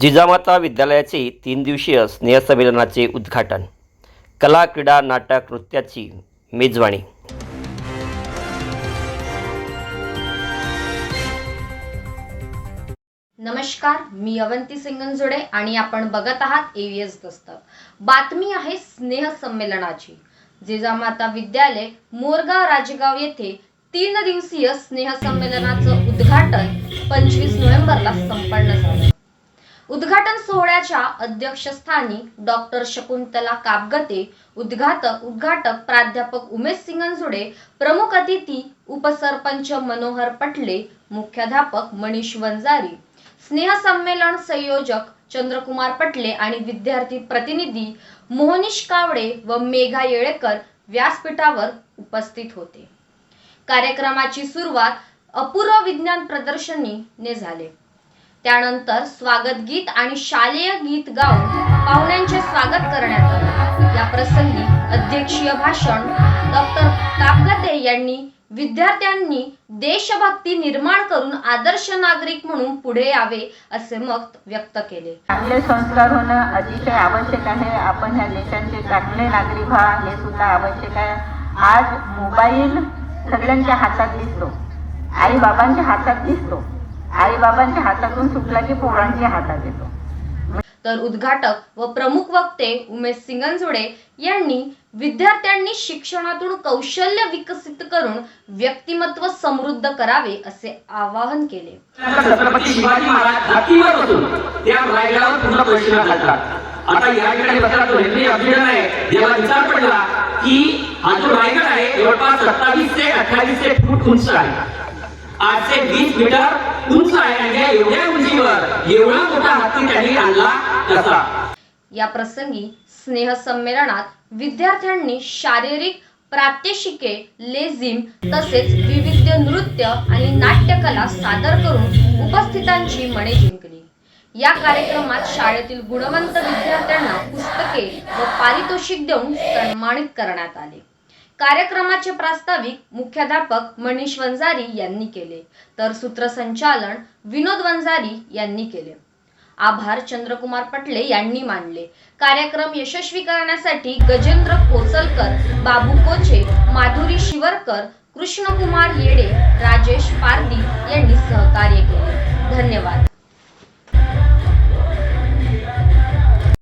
जिजामाता विद्यालयाचे तीन दिवसीय स्नेहसंमेलनाचे उद्घाटन. कला क्रीडा नाटक नृत्याची मेजवाणी नमस्कार मी अवंती सिंगनजोडे आणि आपण बघत आहात एव्हीएस दस्तक. बातमी आहे स्नेह संमेलनाची जिजामाता विद्यालय मोरगाव राजगाव येथे तीन दिवसीय स्नेह संमेलनाचं उद्घाटन पंचवीस नोव्हेंबरला संपन्न झालं. उद्घाटन सोहळ्याच्या अध्यक्षस्थानी डॉक्टर शकुंतला कापगते उद्घाटक उद्घाटक प्राध्यापक उमेश सिंगनजुडे प्रमुख अतिथी उपसरपंच मनोहर पटले मुख्याध्यापक मनीष वंजारी स्नेह संमेलन संयोजक चंद्रकुमार पटले आणि विद्यार्थी प्रतिनिधी मोहनीश कावडे व मेघा येळेकर व्यासपीठावर उपस्थित होते. कार्यक्रमाची सुरुवात अपूर्व विज्ञान प्रदर्शनीने झाले. त्यानंतर स्वागत गीत आणि शालेय गीत गाऊन पाहुण्यांचे स्वागत करण्यात आले. या प्रसंगी अध्यक्षीय भाषण डॉक्टर कापगते यांनी विद्यार्थ्यांनी देशभक्ती निर्माण करून आदर्श नागरिक म्हणून पुढे यावे असे मत व्यक्त केले. चांगले संस्कार होणं अतिशय आवश्यक आहे. आपण ह्या देशाचे चांगले नागरिक व्हा हे सुद्धा आवश्यक आहे. आज मोबाईल सगळ्यांच्या हातात दिसतो. आई बाबांच्या हातात दिसतो. आई बाबांच्या हातातून सुटला की पोरांच्या हातात येतो. तर उद्घाटक व प्रमुख वक्ते उमेश सिंगनजुडे यांनी विद्यार्थ्यांनी शिक्षणातून कौशल्य विकसित करून व्यक्तिमत्व समृद्ध करावे असे आवाहन केले. छत्रपती शिवाजी महाराज बसून त्या रायगडावर पूर्ण प्रश्न घालतात. आता या ठिकाणी बसला तो हेनरी अभिनय आहे. याला विचार पडला की हा जो रायगड आहे जवळपास सत्तावीस ते अठ्ठावीसशे फूट उंच आहे. आठशे वीस मीटर उंच आहे एवढ्या उंचीवर एवढा मोठा हत्ती त्यांनी आणला कसा या प्रसंगी स्नेह संमेलनात विद्यार्थ्यांनी शारीरिक प्रात्यक्षिके लेझिम तसेच विविध नृत्य आणि नाट्यकला सादर करून उपस्थितांची मने जिंकली या कार्यक्रमात शाळेतील गुणवंत विद्यार्थ्यांना पुस्तके व पारितोषिक देऊन सन्मानित करण्यात आले. कार्यक्रमाचे प्रास्ताविक मुख्याध्यापक मनीष वंजारी यांनी केले. तर सूत्रसंचालन विनोद वंजारी यांनी केले. आभार चंद्रकुमार पटले यांनी मानले. कार्यक्रम यशस्वी करण्यासाठी गजेंद्र कोचलकर बाबू कोचे माधुरी शिवरकर कृष्णकुमार येडे राजेश पारदी यांनी सहकार्य केले. धन्यवाद.